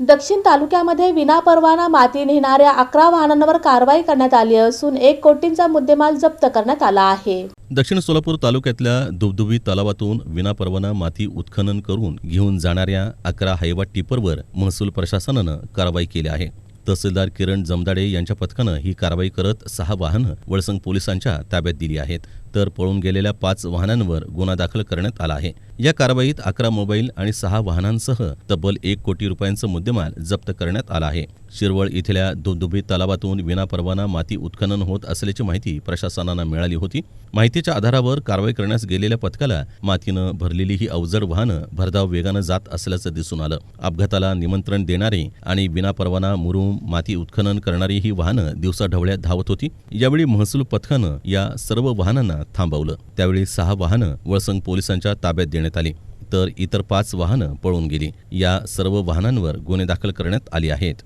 दक्षिण तालुक्यामध्ये विनापरवाना माती नेणाऱ्या अकरा वाहनांवर कारवाई करण्यात आली असून एक कोटींचा मुद्देमाल जप्त करण्यात आला आहे. दक्षिण सोलापूर तालुक्यातल्या दुबदुबी तलावातून विनापरवाना माती उत्खनन करून घेऊन जाणाऱ्या अकरा हायवा टिपरवर महसूल प्रशासनानं कारवाई केली आहे. तहसीलदार किरण जमदाडे यांच्या पथकानं ही कारवाई करत सहा वाहनं वळसंग पोलिसांच्या ताब्यात दिली आहेत. तर पळून गेलेल्या पाच वाहनांवर गुन्हा दाखल करण्यात आला आहे. या कारवाईत अकरा मोबाईल आणि सहा वाहनांसह तब्बल एक कोटी रुपयांचं मुद्देमाल जप्त करण्यात आला आहे. शिरवळ इथल्या दुधुबी तलावातून विनापरवाना माती उत्खनन होत असल्याची माहिती प्रशासनानं मिळाली होती. माहितीच्या आधारावर कारवाई करण्यास गेलेल्या पथकाला मातीनं भरलेली ही अवजड वाहनं भरधाव वेगानं जात असल्याचं दिसून आलं. अपघाताला निमंत्रण देणारी आणि विनापरवाना मुरुम माती उत्खनन करणारी ही वाहनं दिवसाढवळ्यात धावत होती. यावेळी महसूल पथकानं या सर्व वाहनांना थांबवलं. त्यावेळी सहा वाहनं वळसंग पोलिसांच्या ताब्यात देण्यात आली. तर इतर पाच वाहनं पळून गेली. या सर्व वाहनांवर गुन्हे दाखल करण्यात आले आहेत.